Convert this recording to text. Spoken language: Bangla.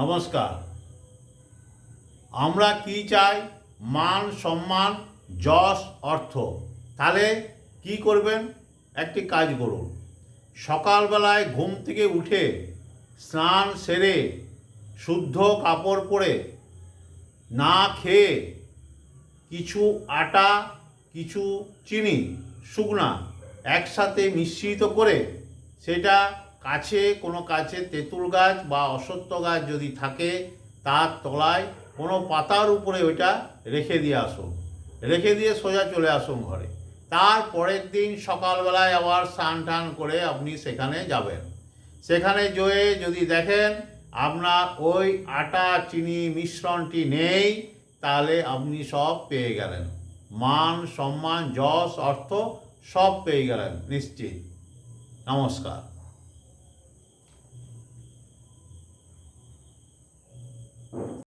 নমস্কার। আমরা কি চাই? মান, সম্মান, যশ, অর্থ। তাহলে কি করবেন? একটি কাজ করুন। সকালবেলায় ঘুম থেকে উঠে স্নান সেরে শুদ্ধ কাপড় পরে না খেয়ে কিছু আটা, কিছু চিনি, শুকনা একসাথে মিশ্রিত করে সেটা কাছে কোনো কাছে তেঁতুল গাছ বা অশ্বত্থ গাছ যদি থাকে, তার তলায় কোনো পাতার উপরে ওইটা রেখে দিয়ে আসুন রেখে দিয়ে সোজা চলে আসুন ঘরে। তার পরের দিন সকালবেলায় আবার স্নান টান করে আপনি সেখানে যাবেন। সেখানে যেয়ে যদি দেখেন আপনার ওই আটা চিনি মিশ্রণটি নেই, তাহলে আপনি সব পেয়ে গেলেন। মান, সম্মান, যশ, অর্থ সব পেয়ে গেলেন, নিশ্চিত। নমস্কার।